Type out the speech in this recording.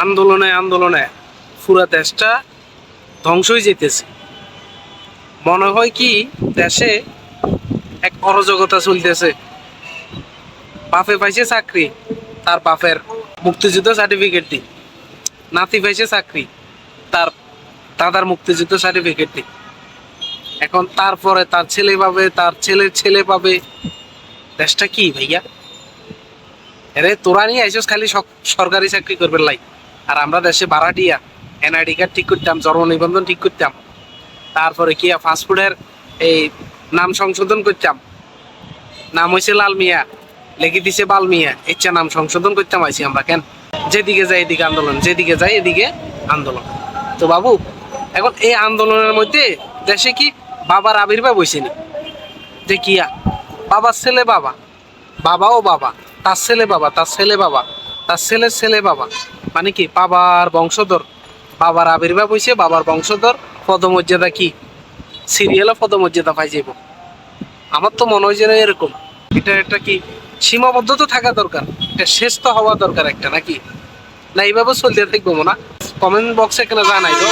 আন্দোলনে আন্দোলনে পুরা দেশটা ধ্বংসই যেতেছে মনে হয় কি দেশে এক অরাজকতা চলতেছে। বাপে পাইছে চাকরি, তার বাপের মুক্তিযুদ্ধ সার্টিফিকেট দি। নাতি পাইছে চাকরি, তার দাদার মুক্তিযুদ্ধ সার্টিফিকেট দি। এখন তারপরে তার ছেলে পাবে, তার ছেলের ছেলে পাবে। দেশটা কি ভাইয়া? আরে তোরা নিয়ে আইসস, খালি সরকারি চাকরি করবে লাই আর আমরা দেশে ভাড়াটিয়া এনআইডি কার্ড ঠিক করতাম, জন্ম নিবন্ধন ঠিক করতাম। তারপরে কি ফাস্টফুডের এই নাম সংশোধন করতাম। নাম হয়েছে লাল মিয়া, লেখি দিছে বাল মিয়া, ইচ্ছা নাম সংশোধন করতাম, আইছি আমরা কেন? যেদিকে যাই এদিকে আন্দোলন, যেদিকে যাই এদিকে আন্দোলন। তো বাবু, এখন এই আন্দোলনের মধ্যে দেশে কি বাবার আবির্ভাব হয়েছে নি? যে কিয়া বাবার ছেলে বাবা, বাবাও বাবা, তার ছেলে বাবা, তার ছেলে বাবা। তার ছেলের ছেলে বাবা। মানে কি? বাবার বংশধর। বাবার আবির্ভাব হয়েছে বাবার বংশধর পদমর্যাদা কি? সিরিয়ালে পদমর্যাদা পাই যাব আমার তো মনে হয় যেন এরকম। এটা একটা কি? সীমাবদ্ধ তো থাকা দরকার। এটা শেষ তো হওয়া দরকার একটা, নাকি? না, এইভাবে চলতে থাকব না কমেন্ট বক্সে কেন জানাই তো